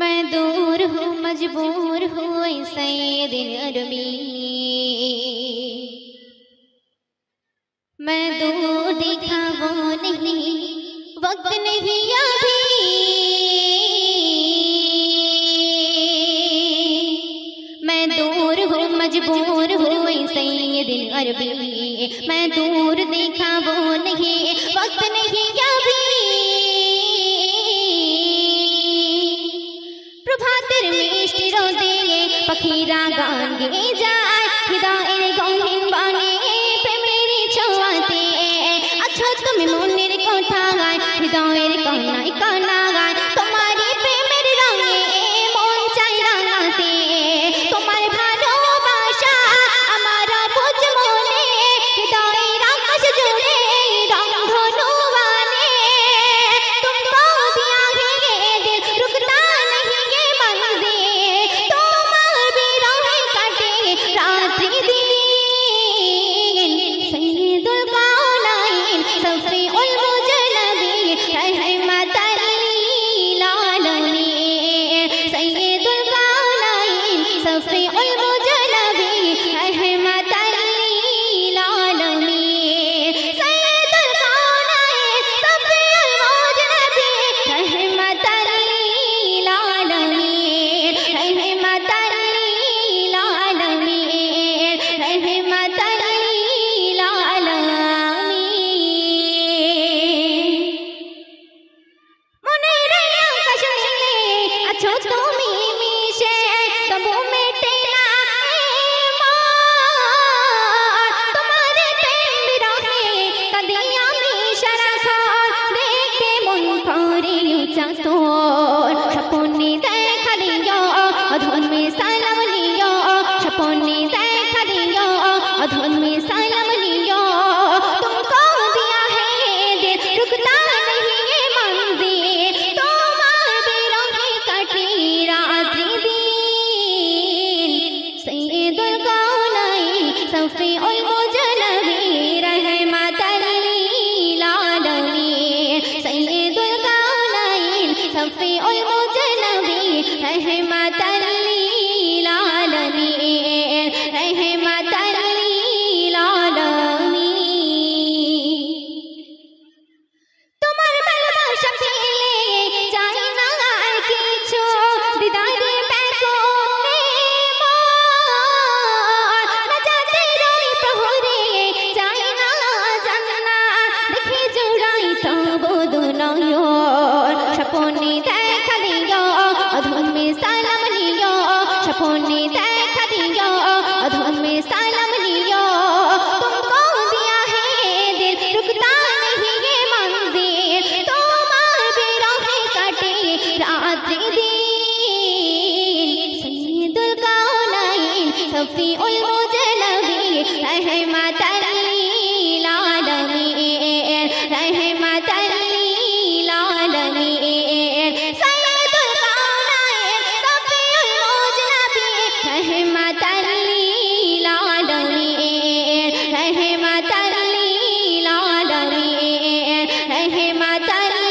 मैं दूर हूँ, मजबूर हूँ, ऐसे दिन अरबी। मैं दूर देखा वो नहीं, वक्त नहीं अभी। मैं दूर हूँ, मजबूर हूँ, ऐसे दिन अरबी। मैं दूर देखा वो नहीं, वक्त नहीं अभी। পাখিরা গান গেয়ে যায়। হৃদয়ের গহীন বনে প্রেমের ছোঁয়াতে। আছো তুমি মনের কথা গায় হৃদয়ের কনায় অধর মে সালাম লিও। স্বপনে দেখা দিও, অধর মে সালাম লিও। तुमको दिया है ये दिल रुकता नहीं ये मंजिल তোমার বিরহে কাটে রাত্রি দিন সৈয়দুল কাউনাইন সফিউল মুজনবি রহমাতাল লিল আলামিন সৈয়দুল কাউনাইন সফিউল মুজনবি রহমাতাল লিল স্বপনে দেখা में অধর্মে সালাম নিও স্বপনে দেখা দিও অধর্মে সালাম নিও तुमको दिया है दिल? रुकता नहीं ये मंजिल। तो तुम्हार बिरहे कटे रात दिन। सैयदुल काउनाइन सफी उल मुजलबी रहमतल लिल आलमीन रहमत মাতার